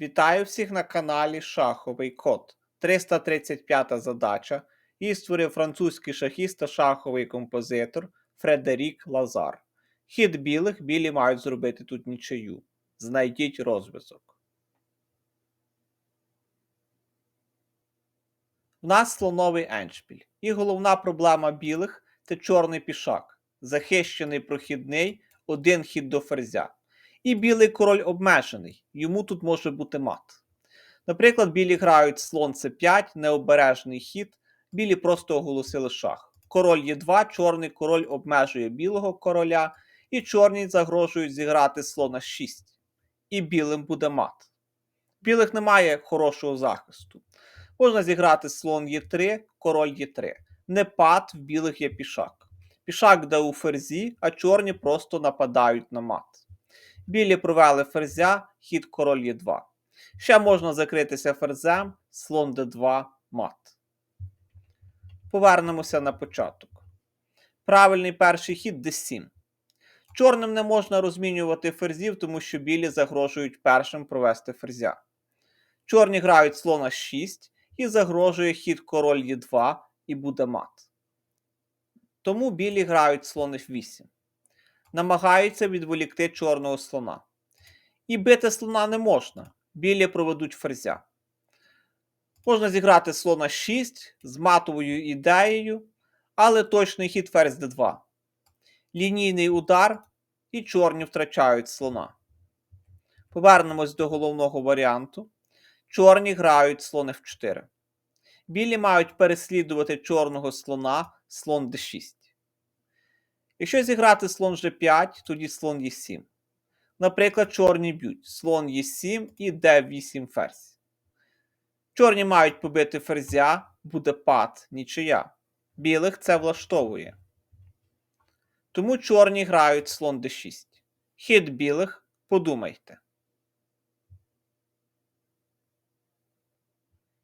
Вітаю всіх на каналі Шаховий Код. 335 задача. Її створив французький шахіст та шаховий композитор Фредерік Лазар. Хід білих білі мають зробити тут нічию. Знайдіть розв'язок. В нас слоновий еншпіль. І головна проблема білих це чорний пішак. Захищений прохідний, один хід до ферзя. І білий король обмежений, йому тут може бути мат. Наприклад, білі грають слон С5, необережний хід, білі просто оголосили шах. Король Е2, чорний король обмежує білого короля, і чорні загрожують зіграти слона 6. І білим буде мат. Білих немає хорошого захисту. Можна зіграти слон Е3, король Е3. Не пад, в білих є пішак. Пішак де у ферзі, а чорні просто нападають на мат. Білі провели ферзя, хід король Е2. Ще можна закритися ферзем, слон d2, мат. Повернемося на початок. Правильний перший хід d7. Чорним не можна розмінювати ферзів, тому що білі загрожують першим провести ферзя. Чорні грають слона 6 і загрожує хід король Е2 і буде мат. Тому білі грають слон F8 намагаються відволікти чорного слона. І бити слона не можна. Білі проведуть ферзя. Можна зіграти слона 6 з матовою ідеєю, але точний хід ферзь d2. Лінійний удар і чорні втрачають слона. Повернемось до головного варіанту. Чорні грають слон f4. Білі мають переслідувати чорного слона слон d6. Якщо зіграти слон G5, тоді слон Е7. Наприклад, чорні б'ють слон Е7 і d8 ферзь. Чорні мають побити ферзя, буде пад, нічия. Білих це влаштовує. Тому чорні грають слон d6. Хід білих подумайте.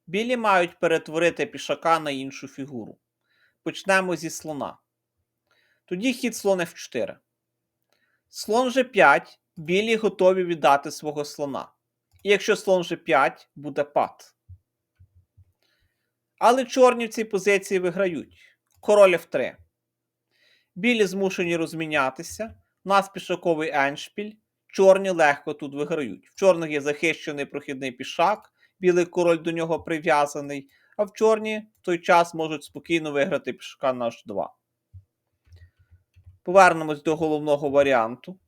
Білі мають перетворити пішака на іншу фігуру. Почнемо зі слона. Тоді хід слон F4. Слон G5, білі готові віддати свого слона. І якщо слон G5, буде пад. Але чорні в цій позиції виграють. Король F3. Білі змушені розмінятися. У нас пішаковий еншпіль. Чорні легко тут виграють. В чорних є захищений прохідний пішак, білий король до нього прив'язаний, а в чорні в той час можуть спокійно виграти пішака на H2. Повернемось до головного варіанту.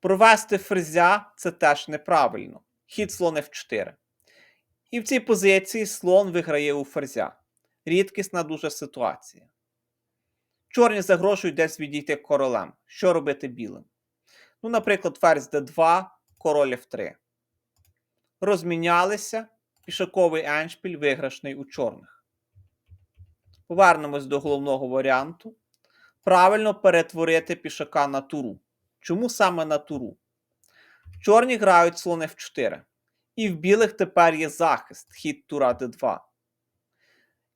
Провести ферзя це теж неправильно. Хід слон F4. І в цій позиції слон виграє у ферзя. Рідкісна дуже ситуація. Чорні загрожують десь відійти королем. Що робити білим? Ну, наприклад, ферзь d2, король F3. Розмінялися. Пішаковий еншпіль виграшний у чорних. Повернемось до головного варіанту правильно перетворити пішака на туру. Чому саме на туру? Чорні грають слон F4. І в білих тепер є захист, хід тура d2.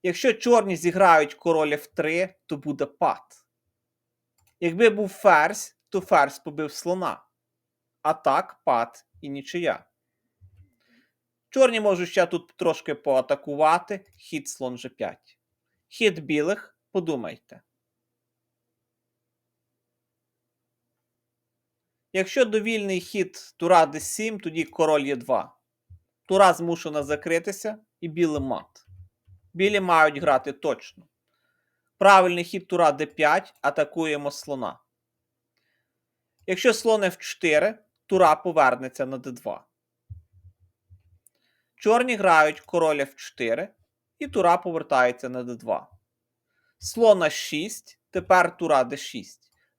Якщо чорні зіграють король F3, то буде пад. Якби був ферзь, то ферзь побив слона. А так пад і нічия. Чорні можуть ще тут трошки поатакувати хід слон G5. Хід білих, подумайте. Якщо довільний хід тура d7, тоді король є 2. Тура змушена закритися і білий мат. Білі мають грати точно. Правильний хід тура d5 атакуємо слона. Якщо слон f4, тура повернеться на d2. Чорні грають король f4 і тура повертається на d2. Слона 6, тепер тура d6.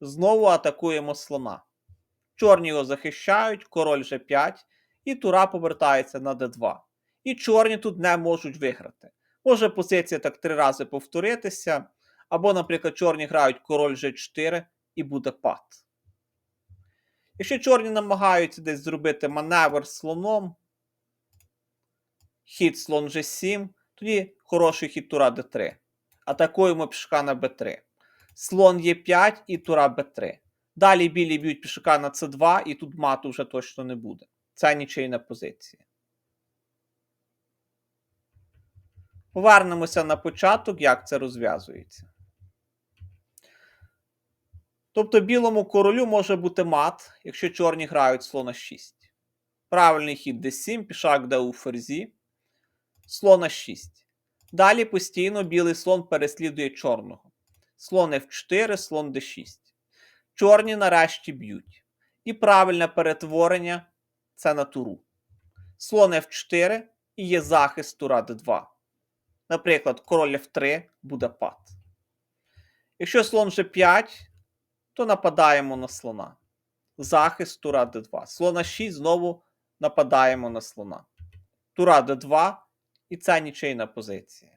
Знову атакуємо слона. Чорні його захищають, король G5, і тура повертається на d2. І чорні тут не можуть виграти. Може позиція так три рази повторитися. Або, наприклад, чорні грають король G4 і буде пад. Якщо чорні намагаються десь зробити маневр слоном, хід слон G7, тоді хороший хід тура d3. Атакуємо пішка на b3. Слон Е5 і тура b3. Далі білі б'ють пішака на c2, і тут мату вже точно не буде. Це нічийна позиція. Повернемося на початок, як це розв'язується. Тобто білому королю може бути мат, якщо чорні грають слона 6. Правильний хід d7, пішак де у ферзі, слона 6. Далі постійно білий слон переслідує чорного. Слон f4, слон d6. Чорні нарешті б'ють. І правильне перетворення це на туру. Слон f4 і є захист тура d2. Наприклад, король f3 буде пад. Якщо слон g5, то нападаємо на слона. Захист тура d2. Слона 6 знову нападаємо на слона. Тура d2 і це нічийна позиція.